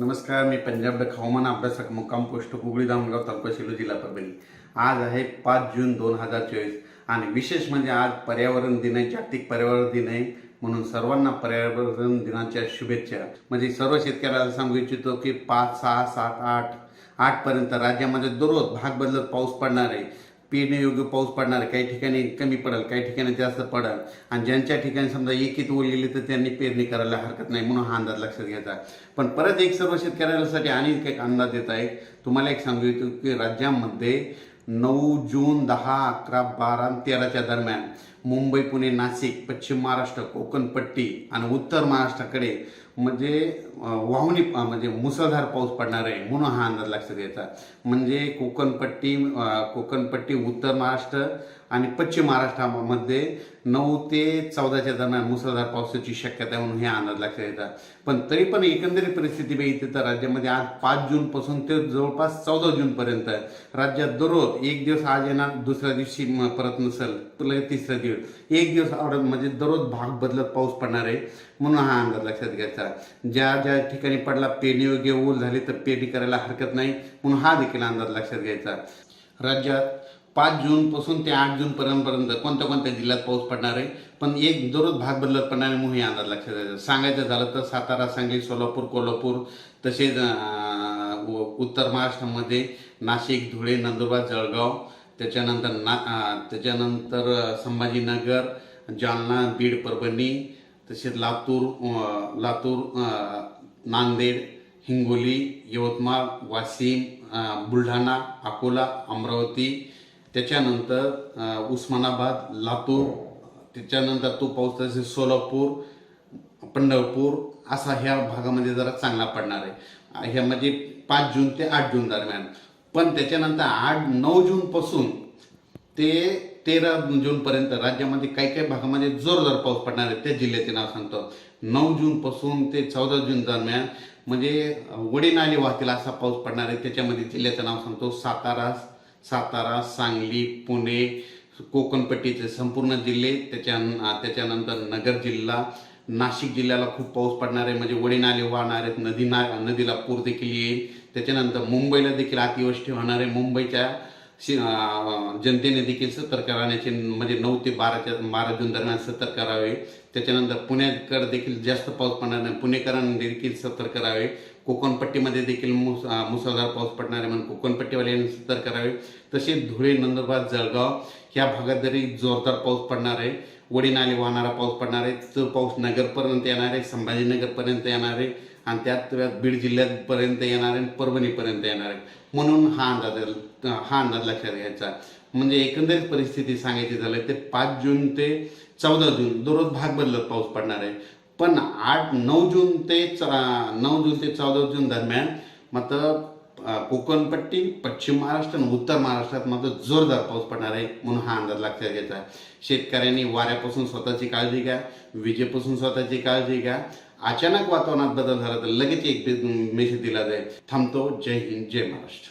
नमस्कार मी पंजाब डक हवामान अभ्यासक मुक्काम पोस्ट कुगळी धामगाव तालुका शिलो जिल्हा परभणी. आज आहे पाच जून दोन हजार चोवीस आणि विशेष म्हणजे आज पर्यावरण दिन आहे जागतिक पर्यावरण दिन आहे. म्हणून सर्वांना पर्यावरण दिनाच्या शुभेच्छा. म्हणजे सर्व शेतकऱ्याला सांगू इच्छितो की पाच सहा सात आठ आठपर्यंत राज्यामध्ये दररोज भाग बदलत पाऊस पडणार आहे पेरण्यायोग्य पाऊस पडणार आहे काही ठिकाणी कमी पडेल काही ठिकाणी जास्त पडेल. आणि ज्यांच्या ठिकाणी समजा एकीत ओलेली तर त्यांनी पेरणी करायला हरकत नाही म्हणून हा अंदाज लक्षात घ्यायचा. पण परत एक सर्व शेतकऱ्यांसाठी आणि एक अंदाज देत आहे तुम्हाला एक सांगू इच्छितो की राज्यामध्ये नऊ जून दहा अकरा बारा तेराच्या दरम्यान मुंबई पुणे नाशिक पश्चिम महाराष्ट्र कोकणपट्टी आणि उत्तर महाराष्ट्राकडे म्हणजे वाहुनी म्हणजे मुसळधार पाऊस पडणार आहे म्हणून हा अंदाज लक्षात घ्यायचा म्हणजे कोकणपट्टी कोकणपट्टी उत्तर महाराष्ट्र आणि पश्चिम महाराष्ट्रामध्ये नऊ ते चौदाच्या दरम्यान मुसळधार पावसाची शक्यता आहे म्हणून हे अंदाज लक्षात येतात पण तरी पण एकंदरीत परिस्थिती बघितली तर राज्यामध्ये आज पाच जूनपासून ते जवळपास चौदा जूनपर्यंत राज्यात दररोज एक दिवस आज येणार दुसऱ्या दिवशी परत नसेल तुला तिसऱ्या दिवस एक दिवस आवडत म्हणजे दररोज भाग बदलत पाऊस पडणार आहे म्हणून हा अंदाज लक्षात घ्यायचा. ज्या ज्या ठिकाणी पडला पेरणी योग्य ओल झाली तर पेरणी करायला हरकत नाही. म्हणून हा देखील अंदाज लक्षात घ्यायचा. राज्यात पाच जून पासून ते आठ जून पर्यंत कोणत्या कोणत्या जिल्ह्यात पाऊस पडणार आहे? पण एक दररोज भाग बदलत पडणार आहे म्हणून हे अंदाज लक्षात घ्यायचा. सांगायचं झालं तर सातारा सांगली सोलापूर कोल्हापूर तसेच उत्तर महाराष्ट्रामध्ये नाशिक धुळे नंदुरबार जळगाव त्याच्यानंतर ना त्याच्यानंतर संभाजीनगर जालना बीड परभणी तसेच लातूर लातूर नांदेड हिंगोली यवतमाळ वाशिम बुलढाणा अकोला अमरावती त्याच्यानंतर उस्मानाबाद लातूर त्याच्यानंतर तो पाऊस तसेच सोलापूर पंढरपूर असा ह्या भागामध्ये जरा चांगला पडणार आहे. ह्यामध्ये म्हणजे पाच जून ते आठ जून दरम्यान. पण त्याच्यानंतर आठ नऊ जूनपासून ते तेरा जूनपर्यंत राज्यामध्ये काही काही भागामध्ये जोरदार पाऊस पडणार आहे. त्या जिल्ह्याचे नाव सांगतो. नऊ जूनपासून ते चौदा जून दरम्यान म्हणजे वडिनाले वाहतील असा पाऊस पडणार आहे. त्याच्यामध्ये जिल्ह्याचं नाव सांगतो. सातारा सातारा सांगली पुणे कोकणपट्टीचे संपूर्ण जिल्हे. त्याच्या त्याच्यानंतर नगर जिल्हा नाशिक जिल्ह्याला खूप पाऊस पडणार आहे. म्हणजे वडी नाले वाहणार आहेत. नदी ना नदीला पूर देखील येईल. त्याच्यानंतर मुंबईला देखील अतिवृष्टी होणार आहे. मुंबईच्या जनतेने देखील सतर्क राहण्याचे म्हणजे नऊ ते बाराच्या बारा जून दरम्यान सतर्क करावे त्याच्यानंतर पुण्याकडे देखील जास्त पाऊस पडणार नाही. पुणेकरांनी देखील सतर्क करावे कोकणपट्टीमध्ये देखील मुस मुसळधार पाऊस पडणार आहे म्हणून कोकणपट्टीवाल्यांनी सतर्क करावे तसेच धुळे नंदुरबार जळगाव ह्या भागात जरी जोरदार पाऊस पडणार आहे वडीनाले वाहणारा पाऊस पडणार आहे तो पाऊस नगरपर्यंत येणार आहे संभाजीनगरपर्यंत येणार आहे. आणि त्यात बीड जिल्ह्यापर्यंत येणार आहे परभणीपर्यंत येणार आहे. म्हणून हा अंदाज हा अंदाज लक्षात घ्यायचा म्हणजे एकंदरीत परिस्थिती सांगायची झालं ते पाच जून ते चौदा जून दररोज भाग बदलत पाऊस पडणार आहे. पण आठ नऊ जून ते नऊ जून ते चौदा जून दरम्यान मात्र कोकणपट्टी पश्चिम महाराष्ट्र आणि उत्तर महाराष्ट्रात मात्र जोरदार पाऊस पडणार आहे म्हणून हा अंदाज लक्षात घ्यायचा शेतकऱ्यांनी वाऱ्यापासून स्वतःची काळजी घ्या विजेपासून स्वतःची काळजी घ्या. अचानक वातावरणात बदल झाला तर लगेच एक मेसेज दिला जाईल. थांबतो. जय हिंद जय महाराष्ट्र.